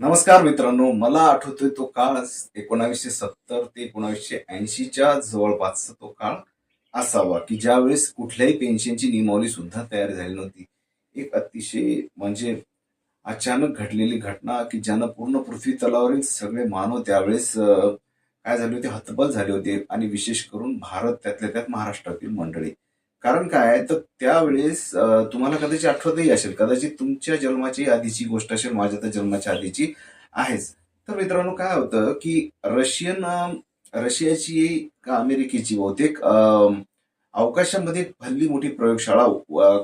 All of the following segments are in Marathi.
नमस्कार मित्रांनो मला आठवतोय तो काळ एकोणावीसशे सत्तर ते एकोणावीसशे ऐंशीच्या जवळपासचा तो काळ असावा की ज्यावेळेस कुठल्याही पेन्शनची नियमावली सुद्धा तयार झाली नव्हती. एक अतिशय म्हणजे अचानक घडलेली घटना की ज्यानं पूर्ण पृथ्वी तलावरील सगळे मानव त्यावेळेस काय झाले होते? हतबल झाले होते आणि विशेष करून भारत त्यातल्या त्यात महाराष्ट्रातील मंडळी. कारण काय आहे? तर त्यावेळेस तुम्हाला कदाचित आठवतही असेल कदाचित तुमच्या जन्माची आधीची गोष्ट असेल माझ्या तर जन्माच्या आधीची आहेच. तर मित्रांनो काय होतं की रशियन रशियाची का अमेरिकेची बहुतेक अवकाशामध्ये भल्ली मोठी प्रयोगशाळा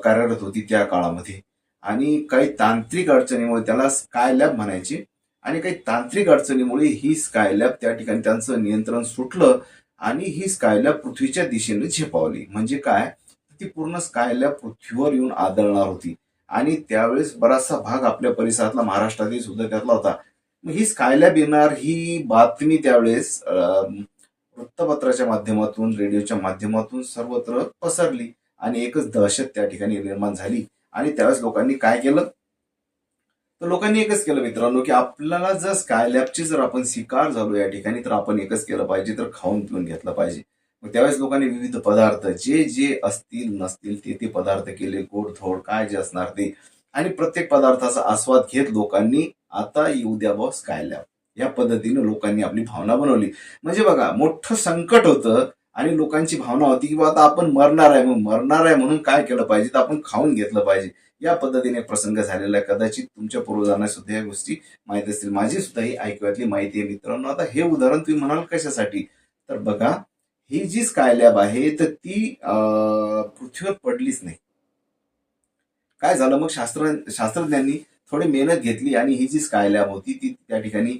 कार्यरत होती त्या काळामध्ये. आणि काही तांत्रिक अडचणीमुळे त्याला स्काय लॅब म्हणायचे आणि काही तांत्रिक अडचणीमुळे ही स्काय लॅब त्या ठिकाणी त्यांचं नियंत्रण सुटलं आणि ही स्काय लॅब पृथ्वीच्या दिशेने झेपावली. म्हणजे काय? ती पूर्ण स्काय पृथ्वीवर येऊन आदळणार होती. आणि त्यावेळेस बराचसा भाग आपल्या परिसरातला महाराष्ट्रातही सुद्धा त्यातला होता. मग ही स्कायलॅब येणार ही बातमी त्यावेळेस वृत्तपत्राच्या माध्यमातून रेडिओच्या माध्यमातून सर्वत्र पसरली. आणि एकच दहशत त्या ठिकाणी निर्माण झाली. आणि त्यावेळेस लोकांनी काय केलं? तर लोकांनी एकच केलं मित्रांनो की आपल्याला जर स्कायलॅबची जर आपण शिकार झालो या ठिकाणी तर आपण एकच केलं पाहिजे तर खाऊन पिऊन घेतलं पाहिजे. मग त्यावेळेस लोकांनी विविध पदार्थ जे जे असतील नसतील ते ते पदार्थ केले गोड धोड काय जे असणार ते. आणि प्रत्येक पदार्थाचा आस्वाद घेत लोकांनी आता येऊ द्या बॉस खायला या पद्धतीने लोकांनी आपली भावना बनवली. म्हणजे बघा मोठं संकट होतं आणि लोकांची भावना होती की बा आता आपण मरणार आहे मग मरणार आहे म्हणून काय केलं पाहिजे? तर आपण खाऊन घेतलं पाहिजे. या पद्धतीने प्रसंग झालेला आहे. कदाचित तुमच्या पूर्वजांना सुद्धा या गोष्टी माहीत असतील. माझी सुद्धा ही ऐकव्यातली माहिती आहे मित्रांनो. आता हे उदाहरण तुम्ही म्हणाल कशासाठी? तर बघा ही जी स्काय लॅब आहे तर ती पृथ्वीवर पडलीच नाही. काय झालं? मग शास्त्र शास्त्रज्ञांनी थोडी मेहनत घेतली आणि ही जी स्काय लॅब होती ती त्या ठिकाणी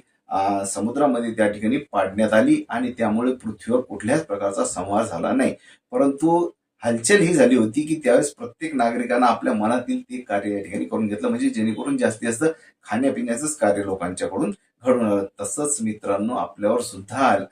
समुद्रामध्ये त्या ठिकाणी पाडण्यात आली आणि त्यामुळे पृथ्वीवर कुठल्याच प्रकारचा संवाद झाला नाही. परंतु हालचाल ही झाली होती की त्यावेळेस प्रत्येक नागरिकांना आपल्या मनातील ते कार्य या ठिकाणी करून घेतलं म्हणजे जेणेकरून जास्तीत जास्त खाण्यापिण्याचंच कार्य लोकांच्याकडून घडून आलं. तसंच मित्रांनो आपल्यावर सुद्धा आलं.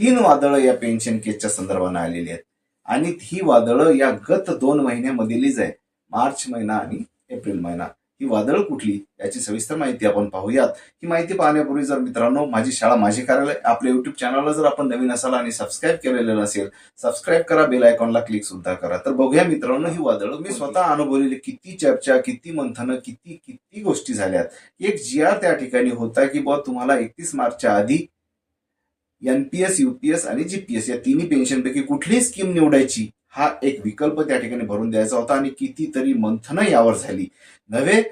तीन वादळं या पेन्शन केसच्या संदर्भाने आलेली आहेत. आणि ही वादळं या गत दोन महिन्यामधीलच आहे मार्च महिना आणि एप्रिल महिना. ही वादळं कुठली? याची सविस्तर माहिती आपण पाहूयात. ही माहिती पाहण्यापूर्वी जर मित्रांनो माझी शाळा माझे कार्यालय आपल्या युट्यूब चॅनलला जर आपण नवीन असाल आणि सबस्क्राईब केलेलं नसेल सबस्क्राईब करा बेल आयकॉनला क्लिक सुद्धा करा. तर बघूया मित्रांनो ही वादळ मी स्वतः अनुभवलेली किती चर्चा किती मंथनं किती किती गोष्टी झाल्यात. एक जी आर त्या ठिकाणी होता की बुवा तुम्हाला एकतीस मार्चच्या आधी एनपीएस युपीएस आणि जीपीएस या तिन्ही पेन्शनपैकी कुठलीही स्कीम निवडायची हा एक विकल्प त्या ठिकाणी भरून द्यायचा होता आणि कितीतरी मंथनं यावर झाली. नव्हे?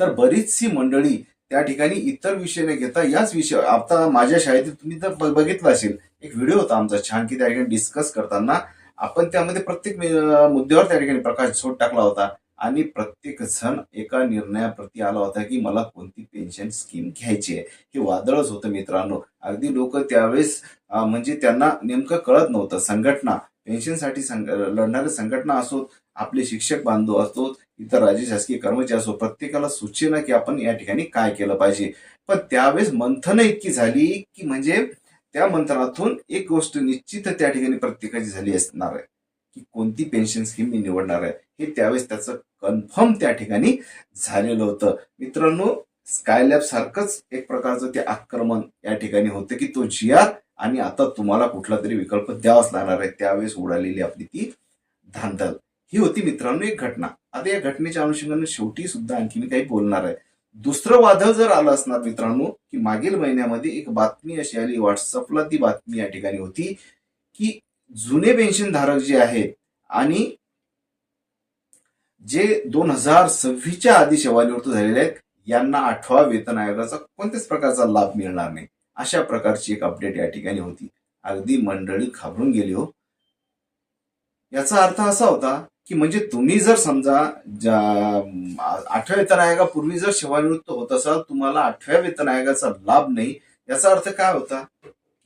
तर बरीचशी मंडळी त्या ठिकाणी इतर विषय न घेता याच विषय आता माझ्या शाळेत तुम्ही तर बघितला बघितलं असेल एक व्हिडिओ होता आमचा छान की त्या ठिकाणी डिस्कस करताना आपण त्यामध्ये प्रत्येक मुद्द्यावर त्या ठिकाणी प्रकाश झोड टाकला होता. आणि प्रत्येक जण एका निर्णयाप्रती आला होता की मला कोणती पेन्शन स्कीम घ्यायची आहे. हे वादळच होतं मित्रांनो. अगदी लोक त्यावेळेस म्हणजे त्यांना नेमकं कळत नव्हतं. संघटना पेन्शनसाठी संघ लढणाऱ्या संघटना असोत आपले शिक्षक बांधव असोत इतर राज्य शासकीय कर्मचारी असो प्रत्येकाला सूचना की आपण या ठिकाणी काय केलं पाहिजे. पण त्यावेळेस मंथनं इतकी झाली की म्हणजे त्या मंथनातून एक गोष्ट निश्चित त्या ठिकाणी प्रत्येकाची झाली असणार आहे. की कोणती पेन्शन स्कीम मी निवडणार आहे? हे त्यावेळेस त्याचं कन्फर्म त्या ठिकाणी झालेलं होतं. मित्रांनो स्कायलॅब सारखंच एक प्रकारचं ते आक्रमण या ठिकाणी होतं की तो जिया आणि आता तुम्हाला कुठला तरी विकल्प द्यावाच लागणार आहे. त्यावेळेस उडालेली आपली ती धांदल. ही होती मित्रांनो एक घटना. आता या घटनेच्या अनुषंगाने शेवटी सुद्धा आणखी मी काही बोलणार आहे. दुसरं वादळ जर आलं असणार मित्रांनो की मागील महिन्यामध्ये एक बातमी अशी आली व्हॉट्सअपला ती बातमी या ठिकाणी होती की जुने पेन्शन धारक जे आहेत आणि जे दोन हजार सव्वीसच्या आधी सेवानिवृत्त झालेले आहेत यांना आठवा वेतन आयोगाचा कोणत्याच प्रकारचा लाभ मिळणार नाही. अशा प्रकारची एक अपडेट या ठिकाणी होती. अगदी मंडळी घाबरून गेली हो. याचा अर्थ असा होता की म्हणजे तुम्ही जर समजा आठव्या वेतन आयोगापूर्वी जर सेवानिवृत्त होत असाल तुम्हाला आठव्या वेतन आयोगाचा लाभ नाही याचा अर्थ काय होता?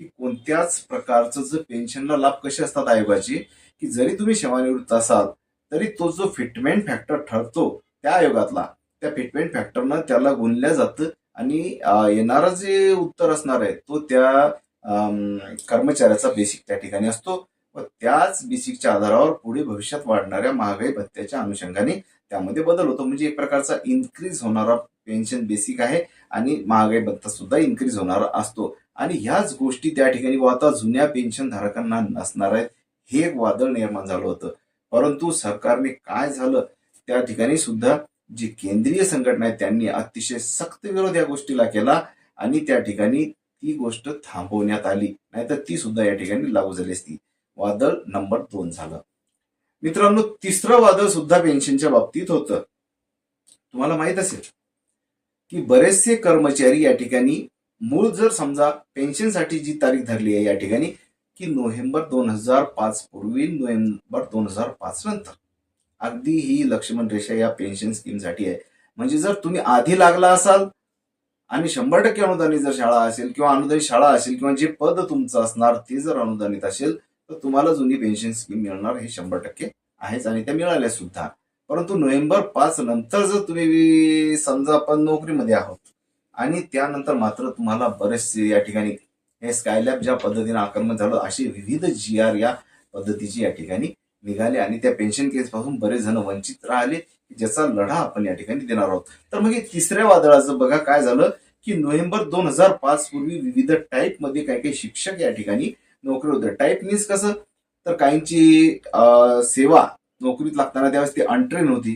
की कोणत्याच प्रकारचं जर पेन्शनला लाभ कसे असतात आयोगाचे की जरी तुम्ही सेवानिवृत्त असाल तरी तो जो फिटमेंट फॅक्टर ठरतो त्या आयोगातला त्या फिटमेंट फॅक्टरनं त्याला गुणल्या जातं आणि येणारं जे उत्तर असणार आहे तो त्या कर्मचाऱ्याचा बेसिक त्या ठिकाणी असतो व त्याच बेसिकच्या आधारावर पुढे भविष्यात वाढणाऱ्या महागाई भत्त्याच्या अनुषंगाने त्यामध्ये बदल होतो. म्हणजे एक प्रकारचा इन्क्रीज होणारा पेन्शन बेसिक आहे आणि महागाई भत्ता सुद्धा इन्क्रीज होणारा असतो. आणि ह्याच गोष्टी त्या ठिकाणी आता जुन्या पेन्शन धारकांना नसणार आहेत. हे एक वादळ निर्माण झालं होतं. परंतु सरकारने काय झालं? त्या ठिकाणी सुद्धा जी केंद्रीय संघटना आहे त्यांनी अतिशय सक्त विरोध या गोष्टीला केला आणि त्या ठिकाणी ती गोष्ट थांबवण्यात आली. नाहीतर ती सुद्धा या ठिकाणी लागू झाली असती. वादळ नंबर दोन झालं. मित्रांनो तिसरं वादळ सुद्धा पेन्शनच्या बाबतीत होतं. तुम्हाला माहीत असेल की बरेचसे कर्मचारी या ठिकाणी मूळ जर समजा पेन्शनसाठी जी तारीख धरली आहे या ठिकाणी की नोव्हेंबर दोन हजार पाच पूर्वी नोव्हेंबर दोन हजार पाच नंतर. अगदी ही लक्ष्मण रेषा या पेन्शन स्कीमसाठी आहे. म्हणजे जर तुम्ही आधी लागला असाल आणि शंभर टक्के अनुदानित जर शाळा असेल किंवा अनुदानित शाळा असेल किंवा जे पद तुमचं असणार ते जर अनुदानित असेल तर तुम्हाला जुनी पेन्शन स्कीम मिळणार हे शंभर टक्के आहेच आणि त्या मिळाल्या सुद्धा परंतु नोव्हेंबर पाच नंतर जर तुम्ही समजा आपण नोकरीमध्ये आहोत आणि त्यानंतर मात्र तुम्हाला बरेचसे या ठिकाणी हे स्कायलॅब ज्या पद्धतीने आक्रमण झालं असे विविध जी आर या पद्धतीची या ठिकाणी निघाले आणि त्या पेन्शन केस पासून बरेच जण वंचित राहिले ज्याचा लढा आपण या ठिकाणी देणार आहोत. तर मग हे तिसऱ्या वादळाचं बघा काय झालं की नोव्हेंबर दोन हजार पाच पूर्वी विविध टाईपमध्ये काही काही शिक्षक या ठिकाणी नोकरी होते टाईप मीन्स कसं? तर काहींची सेवा नोकरीत लागताना त्यावेळेस ती अनट्रेन होती.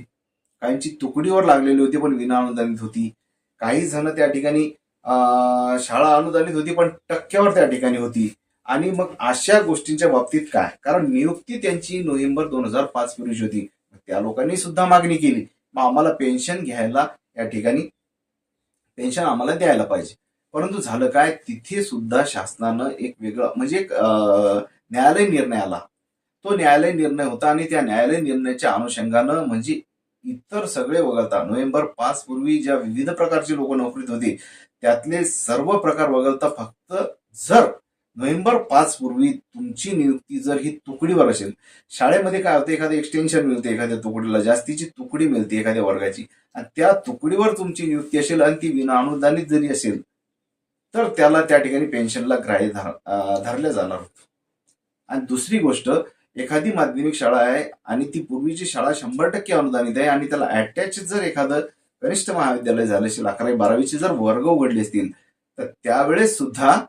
काहींची तुकडीवर लागलेली होती पण विना अनुदानित होती. काही जण त्या ठिकाणी. शाळा अनुदानित होती पण टक्क्यावर त्या ठिकाणी होती. आणि मग अशा गोष्टींच्या बाबतीत काय? कारण नियुक्ती त्यांची नोव्हेंबर दोन हजार पाच पूर्वीची होती. त्या लोकांनी सुद्धा मागणी केली. मग आम्हाला पेन्शन घ्यायला या ठिकाणी पेन्शन आम्हाला द्यायला पाहिजे. परंतु झालं काय? तिथे सुद्धा शासनानं एक वेगळं म्हणजे एक न्यायालय निर्णय आला. तो न्यायालय निर्णय होता आणि त्या न्यायालय निर्णयाच्या अनुषंगानं म्हणजे इतर सगळे वगळता. नोव्हेंबर पाच पूर्वी ज्या विविध प्रकारची लोक नोकरीत होती त्यातले सर्व प्रकार वगळता फक्त जर नोव्हेंबर पाच पूर्वी तुमची नियुक्ती जर ही तुकडीवर असेल शाळेमध्ये काय होतं एखादं एक्सटेन्शन मिळते एखाद्या तुकडीला जास्तीची तुकडी मिळते एखाद्या वर्गाची आणि त्या तुकडीवर तुमची नियुक्ती असेल आणि ती विना अनुदानित जरी असेल तर त्याला त्या ठिकाणी पेन्शनला ग्राह्य धर अं, जाणार होतं. आणि दुसरी गोष्ट एखादी माध्यमिक शाळा आहे आणि ती पूर्वीची शाळा शंभर टक्के अनुदानित आहे आणि त्याला अटॅच जर एखादं कनिष्ठ महाविद्यालय झालं असेल अकरावी बारावीचे जर वर्ग उघडले असतील तर त्यावेळेस सुद्धा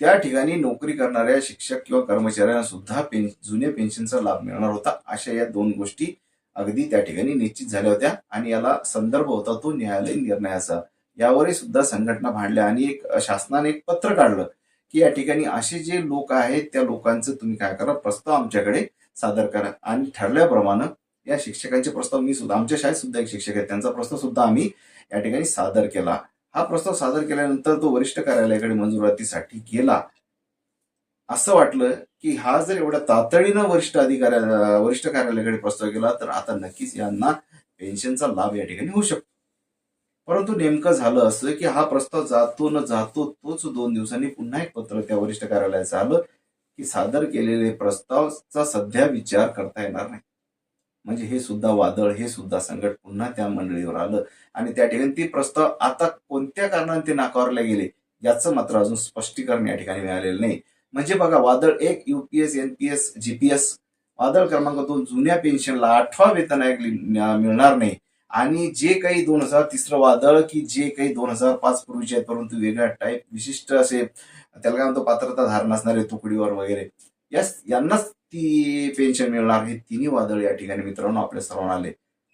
त्या ठिकाणी नोकरी करणाऱ्या शिक्षक किंवा कर्मचाऱ्यांना सुद्धा पेन जुन्या पेन्शनचा लाभ मिळणार होता अशा या दोन गोष्टी अगदी त्या ठिकाणी निश्चित झाल्या होत्या. आणि याला संदर्भ होता तो न्यायालयीन निर्णयाचा. यावरही सुद्धा संघटना भांडल्या आणि एक शासनाने एक पत्र काढलं की या ठिकाणी असे जे लोक आहेत त्या लोकांचं तुम्ही काय करा प्रस्ताव आमच्याकडे सादर करा. आणि ठरल्याप्रमाणे या शिक्षकांचे प्रस्ताव मी सुद्धा आमच्या शाळेत सुद्धा एक शिक्षक आहेत त्यांचा प्रस्ताव सुद्धा आम्ही या ठिकाणी सादर केला. हा प्रस्ताव सादर केल्यानंतर तो वरिष्ठ कार्यालयाकडे मंजुरातीसाठी गेला. असं वाटलं की हा जर एवढ्या तातडीनं वरिष्ठ अधिकाऱ्या वरिष्ठ कार्यालयाकडे प्रस्ताव केला तर आता नक्कीच यांना पेन्शनचा लाभ या ठिकाणी होऊ शकतो. परंतु नेमकं झालं असं की हा प्रस्ताव जातो न जातो तोच दोन दिवसांनी पुन्हा एक पत्र त्या वरिष्ठ कार्यालयाचं आलं की सादर केलेले प्रस्तावचा सध्या विचार करता येणार नाही. म्हणजे हे सुद्धा वादळ हे सुद्धा संकट पुन्हा त्या मंडळीवर आलं. आणि त्या ठिकाणी ते प्रस्ताव आता कोणत्या कारणाने ते नाकारले गेले याचं मात्र अजून स्पष्टीकरण या ठिकाणी मिळालेलं नाही. म्हणजे बघा वादळ एक युपीएस एनपीएस जीपीएस वादळ क्रमांक दोन जुन्या पेन्शनला आठवा वेतन आयोग मिळणार नाही. आणि जे काही दोन हजार तिसरं वादळ की जे काही दोन हजार पाच पूर्वीचे आहेत परंतु वेगळ्या टाईप विशिष्ट असे त्याला काय म्हणतो पात्रता धारण असणारे तुकडीवर वगैरे. यास यांनाच ती पेन्शन मिळणार हे तिन्ही वादळ या ठिकाणी मित्रांनो आपल्या सर्वांना आले.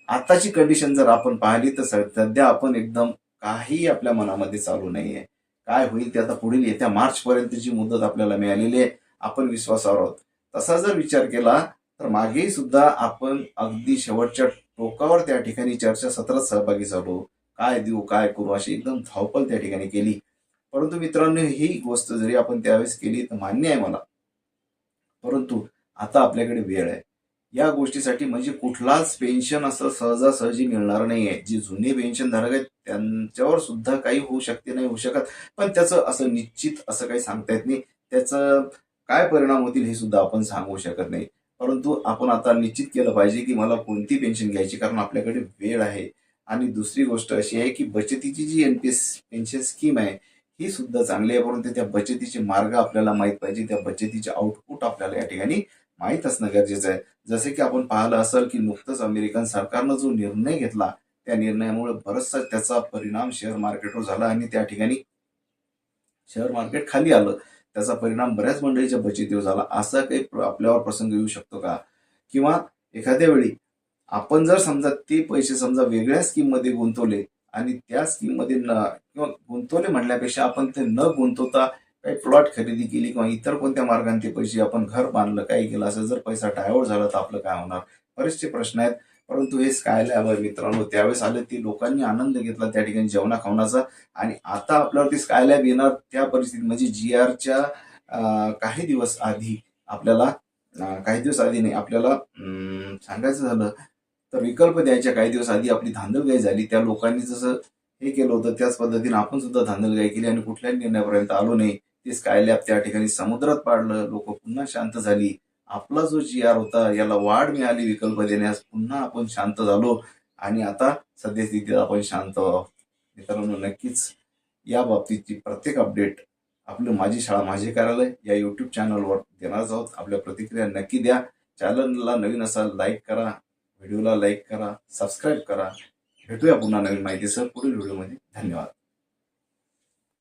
आताची कंडिशन जर आपण पाहिली तर सध्या आपण एकदम काही आपल्या मनामध्ये चालू नाहीये. काय होईल ते आता पुढील येत्या मार्च पर्यंतची मुदत आपल्याला मिळालेली आहे आपण विश्वासावर आहोत. तसा जर विचार केला तर मागेही सुद्धा आपण अगदी शेवटच्या टोकावर त्या ठिकाणी चर्चा सत्रात सहभागी झालो. काय देऊ काय करू अशी एकदम धावपल त्या ठिकाणी केली. परंतु मित्रांनो ही गोष्ट जरी आपण त्यावेळेस केली तर मान्य आहे मला. परंतु आता आपल्याकडे वेळ आहे. या गोष्टीसाठी म्हणजे कुठलाच पेन्शन असं सहजासहजी मिळणार नाहीये. जे जुने पेन्शन धारक आहेत त्यांच्यावर सुद्धा काही होऊ शकते नाही होऊ शकत. पण त्याचं असं निश्चित असं काही सांगता येत नाही. त्याचं काय परिणाम होतील हे सुद्धा आपण सांगू शकत नाही. परंतु आपण आता निश्चित केलं पाहिजे की मला कोणती पेन्शन घ्यायची कारण आपल्याकडे वेळ आहे. आणि दुसरी गोष्ट अशी आहे की बचतीची जी M P S pension scheme आहे ही सुद्धा चांगली आहे परंतु त्या बचतीचे मार्ग आपल्याला माहीत पाहिजे. त्या बचतीचे आउटपुट आपल्याला या ठिकाणी माहीत असणं गरजेचं आहे. जसे की आपण पाहिलं असेल की नुकतंच अमेरिकन सरकारनं जो निर्णय घेतला त्या निर्णयामुळे बराचसा त्याचा परिणाम शेअर मार्केटवर झाला आणि त्या ठिकाणी शेअर मार्केट खाली आलं. त्याचा परिणाम बऱ्याच मंडळीच्या बचतीवर झाला. असा काही आपल्यावर प्रसंग येऊ शकतो का? किंवा एखाद्या वेळी आपण जर समजा ते पैसे समजा वेगळ्या स्कीममध्ये गुंतवले आणि त्या स्कीममध्ये न किंवा गुंतवले म्हणल्यापेक्षा आपण ते न गुंतवता काही प्लॉट खरेदी केली किंवा इतर कोणत्या मार्गाने ते पैसे आपण घर बांधलं काही केलं असं जर पैसा डायव्हर्ट झाला तर आपलं काय होणार? बरेचसे प्रश्न आहेत. परंतु हे स्काय हवं आहे मित्रांनो. त्यावेळेस आले ते लोकांनी आनंद घेतला त्या ठिकाणी जेवणा खावण्याचा. आणि आता आपल्यावरती स्कायलॅब येणार त्या परिस्थितीत म्हणजे जी आरच्या काही दिवस आधी आपल्याला काही दिवस आधी नाही आपल्याला सांगायचं झालं तर विकल्प द्यायच्या काही दिवस आधी आपली धांदलगाई झाली. त्या लोकांनी जसं हे केलं होतं त्याच पद्धतीने आपण सुद्धा धांदलगाई केली आणि कुठल्याही निर्णयापर्यंत आलो नाही. ते स्कायलॅब त्या ठिकाणी समुद्रात पाडलं. लोक पुन्हा शांत झाली. आपला जो जी आर होता याला वाढ मिळाली विकल्प देण्यास पुन्हा आपण शांत झालो. आणि आता सद्यस्थितीत आपण शांत आहोत मित्रांनो नक्कीच या बाबतीतची प्रत्येक अपडेट आपलं माझी शाळा माझे कार्यालय या युट्यूब चॅनलवर देणारच आहोत. आपल्या प्रतिक्रिया नक्की द्या. चॅनलला नवीन असाल लाईक करा. व्हिडिओला लाईक करा. सबस्क्राईब करा. भेटूया पुन्हा नवीन माहितीसह पुढील व्हिडिओमध्ये धन्यवाद.